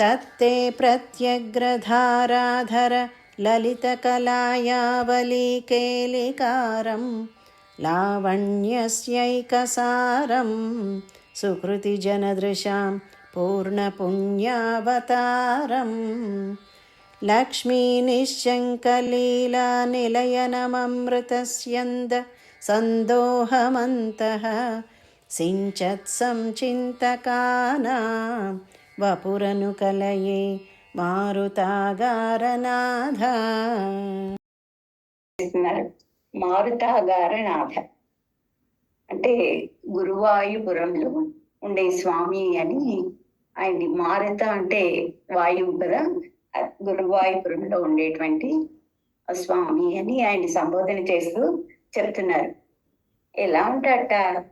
तत्ते प्रत्यग्रधाराधर ललितकलायावलीकेलिकारं लावण्यस्यैकसारं सुकृतिजनदृशां पूर्णपुण्यावतारम् लक्ष्मीनिश्शङ्कलीलानिलयनममृतस्यन्द सन्दोहमन्तः వపురను కలయే మారుతాగారనాథ. మారుతాగారనాథ. అంటే గురువాయుపురంలో ఉండే స్వామి అని ఆయన్ని మారుత అంటే వాయువు కదా గురువాయుపురంలో ఉండేటువంటి స్వామి అని ఆయన సంబోధన చేస్తూ చెప్తున్నారు. ఎలా ఉంటాట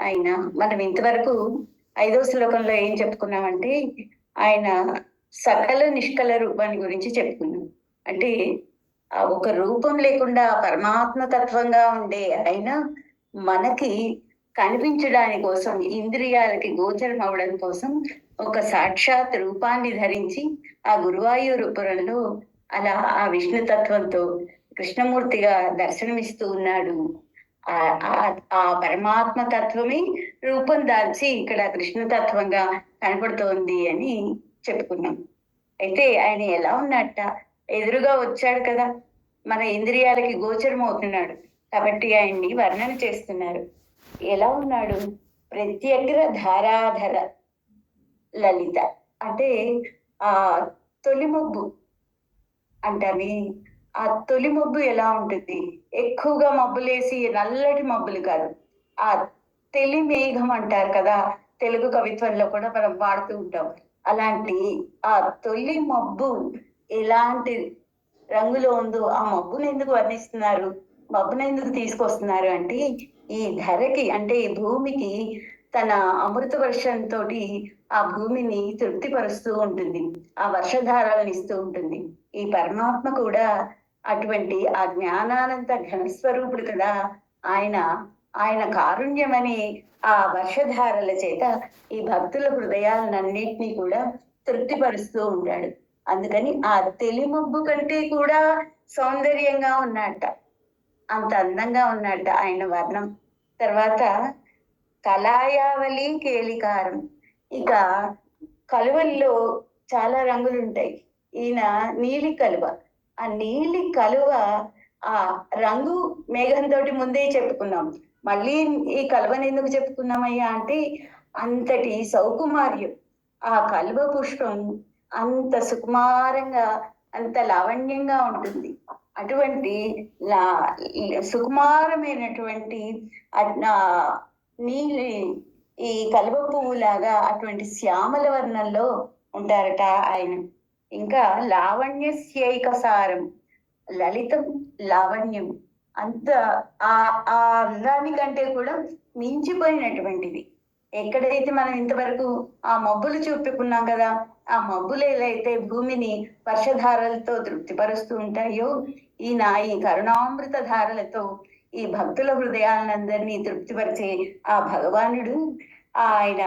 ఆయన? మనం ఇంతవరకు ఐదో శ్లోకంలో ఏం చెప్పుకున్నామంటే ఆయన సకల నిష్కల రూపాన్ని గురించి చెప్పుకున్నాం. అంటే ఆ ఒక రూపం లేకుండా పరమాత్మ తత్వంగా ఉండే ఆయన మనకి కనిపించడాని కోసం ఇంద్రియాలకి గోచరం అవడం కోసం ఒక సాక్షాత్ రూపాన్ని ధరించి ఆ గురువాయూరుపురంలో అలా ఆ విష్ణు తత్వంతో కృష్ణమూర్తిగా దర్శనమిస్తూ ఉన్నాడు. ఆ ఆ- ఆ పరమాత్మ తత్వమే రూపం దాల్చి ఇక్కడ కృష్ణ తత్వంగా కనపడుతోంది అని చెప్పుకున్నాం. అయితే ఆయన ఎలా ఉన్నట్ట ఎదురుగా వచ్చాడు కదా. మన ఇంద్రియాలకి గోచరం అవుతున్నాడు. కాబట్టి ఆయన్ని వర్ణన చేస్తున్నారు. ఎలా ఉన్నాడు? ప్రత్యగ్ర ధారాధర లలిత. అంటే ఆ తొలి మొబ్బు అంటామే. ఆ తొలి మబ్బు ఎలా ఉంటుంది? ఎక్కువగా మబ్బులేసి నల్లటి మబ్బులు కాదు. ఆ తెలి మేఘం అంటారు కదా తెలుగు కవిత్వంలో కూడా మనం వాడుతూ ఉంటాం. అలాంటి ఆ తొలి మబ్బు ఎలాంటి రంగులో ఉందో ఆ మబ్బును ఎందుకు వర్ణిస్తున్నారు? మబ్బును ఎందుకు తీసుకొస్తున్నారు అంటే ఈ ధరకి అంటే ఈ భూమికి తన అమృత వర్షంతో ఆ భూమిని తృప్తిపరుస్తూ ఉంటుంది. ఆ వర్షధారాలను ఇస్తూ ఉంటుంది. ఈ పరమాత్మ కూడా అటువంటి ఆ జ్ఞానానంత ఘనస్వరూపుడు కదా. ఆయన ఆయన కారుణ్యమని ఆ వర్షధారల చేత ఈ భక్తుల హృదయాలన్నింటినీ కూడా తృప్తిపరుస్తూ ఉంటాడు. అందుకని ఆ తెలిమబ్బు కంటే కూడా సౌందర్యంగా ఉన్నట్ట. అంత అందంగా ఉన్నట్ట ఆయన వర్ణం. తర్వాత కళాయావళి కేలికారం ఇక కలువల్లో చాలా రంగులు ఉంటాయి ఈయన నీలి కలువ. ఆ నీలి కలువ ఆ రంగు మేఘంతో ముందే చెప్పుకున్నాం. మళ్ళీ ఈ కలువని ఎందుకు చెప్పుకున్నామయ్యా అంటే అంతటి సౌకుమార్యం ఆ కలువ పుష్పం అంత సుకుమారంగా అంత లావణ్యంగా ఉంటుంది. అటువంటి లా సుకుమారమైనటువంటి అట్- నీలి ఈ కలువ పువ్వు లాగా అటువంటి శ్యామల వర్ణంలో ఉంటారట ఆయన. ఇంకా లావణ్యస్యైకసారం లలితం లావణ్యం. అంత ఆ ఆ అందానికంటే కూడా మించిపోయినటువంటిది. ఎక్కడైతే మనం ఇంతవరకు ఆ మబ్బులు చూపుకున్నాం కదా ఆ మబ్బులు ఏదైతే భూమిని వర్షధారలతో తృప్తిపరుస్తూ ఉంటాయో ఈయన ఈ కరుణామృత ధారలతో ఈ భక్తుల హృదయాలందరినీ తృప్తిపరిచే ఆ భగవానుడు ఆయన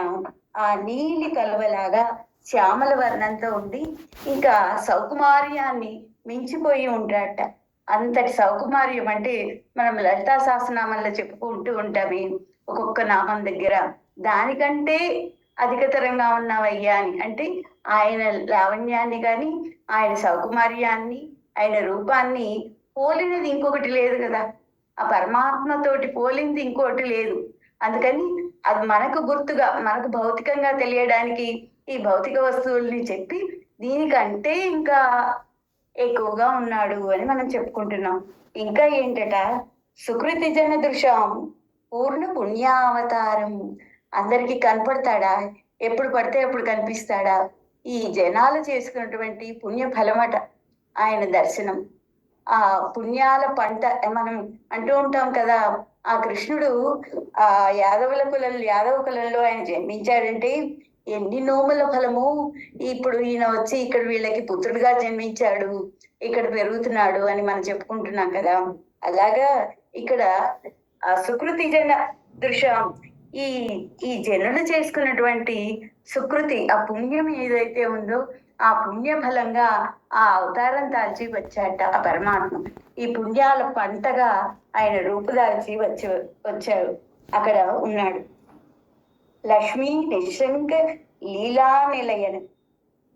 ఆ నీలి కలువలాగా శ్యామల వర్ణంతో ఉండి ఇంకా సౌకుమార్యాన్ని మించిపోయి ఉంటాడట. అంతటి సౌకుమార్యం అంటే మనం లలితా సహస్రనామంలో చెప్పుకుంటూ ఉంటామే ఒక్కొక్క నామం దగ్గర. దానికంటే అధికతరంగా ఉన్నావయ్యా అని. అంటే ఆయన లావణ్యాన్ని కానీ ఆయన సౌకుమార్యాన్ని ఆయన రూపాన్ని పోలినది ఇంకొకటి లేదు కదా. ఆ పరమాత్మతోటి పోలింది ఇంకోటి లేదు. అందుకని అది మనకు గుర్తుగా మనకు భౌతికంగా తెలియడానికి ఈ భౌతిక వస్తువుల్ని చెప్పి దీనికంటే ఇంకా ఎక్కువగా ఉన్నాడు అని మనం చెప్పుకుంటున్నాం. ఇంకా ఏంటట? సుకృతి జన దృశ్యం. పూర్ణ పుణ్యావతారం. అందరికి కనపడతాడా? ఎప్పుడు పడితే అప్పుడు కనిపిస్తాడా? ఈ జనాలు చేసుకున్నటువంటి పుణ్య ఫలమట ఆయన దర్శనం. ఆ పుణ్యాల పంట మనం అంటూ ఉంటాం కదా ఆ కృష్ణుడు ఆ యాదవుల కులం యాదవ కులంలో ఆయన జన్మించాడంటే ఎన్ని నోముల ఫలము ఇప్పుడు ఈయన వచ్చి ఇక్కడ వీళ్ళకి పుత్రుడిగా జన్మించాడు ఇక్కడ పెరుగుతున్నాడు అని మనం చెప్పుకుంటున్నాం కదా. అలాగా ఇక్కడ ఆ సుకృతి జన దృశ్యం ఈ ఈ జనులు చేసుకున్నటువంటి సుకృతి ఆ పుణ్యం ఏదైతే ఉందో ఆ పుణ్య ఫలంగా ఆ అవతారం దాల్చి వచ్చాట ఆ పరమాత్మ. ఈ పుణ్యాల పంటగా ఆయన రూపుదాల్చి వచ్చి వచ్చాడు అక్కడ ఉన్నాడు. లక్ష్మీ నిశంక లీలా నిలయన.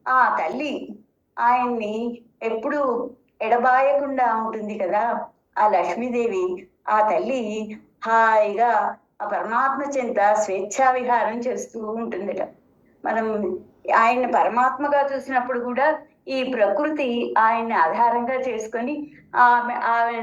ఆ తల్లి ఆయన్ని ఎప్పుడు ఎడబాయకుండా ఉంటుంది కదా? ఆ లక్ష్మీదేవి ఆ తల్లి హాయిగా ఆ పరమాత్మ చెంత స్వేచ్ఛా విహారం చేస్తూ ఉంటుందట. మనం ఆయన పరమాత్మగా చూసినప్పుడు కూడా ఈ ప్రకృతి ఆయన్ని ఆధారంగా చేసుకొని ఆమె ఆమె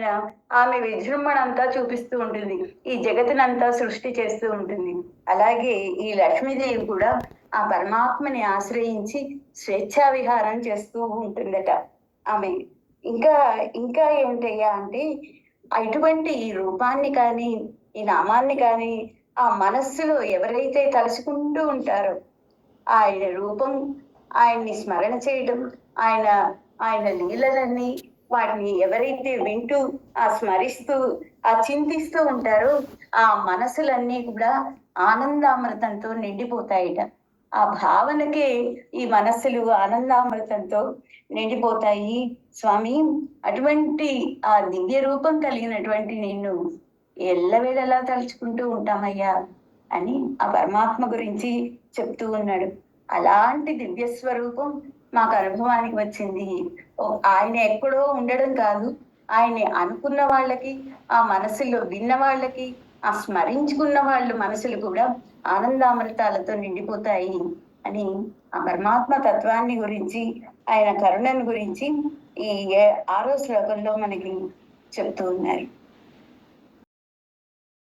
ఆమె విజృంభణ అంతా చూపిస్తూ ఉంటుంది. ఈ జగత్తునంతా సృష్టి చేస్తూ ఉంటుంది. అలాగే ఈ లక్ష్మీదేవి కూడా ఆ పరమాత్మని ఆశ్రయించి స్వేచ్ఛా విహారం చేస్తూ ఉంటుందట. ఆమె ఇంకా ఇంకా ఏంటయ్యా అంటే అటువంటి ఈ రూపాన్ని కానీ ఈ నామాన్ని కానీ ఆ మనస్సులో ఎవరైతే తలుచుకుంటూ ఉంటారో ఆయన రూపం ఆయన్ని స్మరణ చేయడం ఆయన ఆయన నీళ్ళలన్నీ వాటిని ఎవరైతే వింటూ ఆ స్మరిస్తూ ఆ చింతిస్తూ ఉంటారో ఆ మనసులన్నీ కూడా ఆనందామృతంతో నిండిపోతాయట. ఆ భావనకే ఈ మనస్సులు ఆనందామృతంతో నిండిపోతాయి. స్వామి అటువంటి ఆ దివ్య రూపం కలిగినటువంటి నిన్ను ఎల్లవేళలా తలుచుకుంటూ ఉంటామయ్యా అని ఆ పరమాత్మ గురించి చెప్తూ ఉన్నాడు. అలాంటి దివ్య స్వరూపం మాకు అనుభవానికి వచ్చింది. ఓ- ఆయన ఎక్కడో ఉండడం కాదు. ఆయన్ని అనుకున్న వాళ్ళకి ఆ మనసులో విన్న వాళ్ళకి ఆ స్మరించుకున్న వాళ్ళు మనసులు కూడా ఆనందామృతాలతో నిండిపోతాయి అని ఆ పరమాత్మ తత్వాన్ని గురించి ఆయన కరుణను గురించి ఈ ఆరో శ్లోకంలో మనకి చెప్తూ ఉన్నారు.